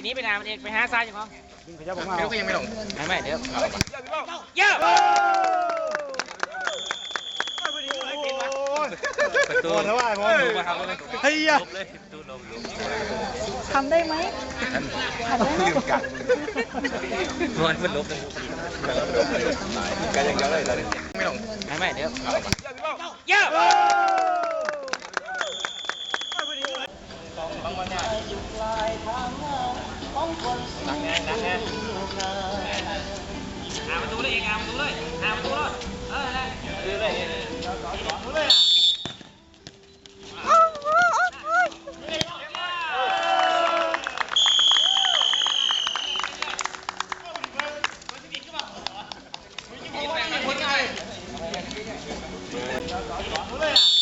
กนี้ไปนามันเอกไปหาซ้ายจังของพยับออกมาเดี๋ยวก็ยังไม่ลงไม่ไม่เดี๋ยวเยอะประตูบอลเท่าไหร่บอลมาทำเลยเฮ้ยอะลบเลยประตูลบลบทำได้ไหมทำได้ไหมลืมกันมันมันลบเลยกันยังเดียวเลยตอนนี้ไม่ลงไม่ไม่เดี๋ยวเยอะหาประตูเลย đặt ngang đặt ngang à mình tu đi à mình tu đi à mình tu thôi ơ đây đưa đây tu đây Hãy subscribe cho kênh Ghiền Mì Gõ Để không bỏ lỡ những video hấp dẫn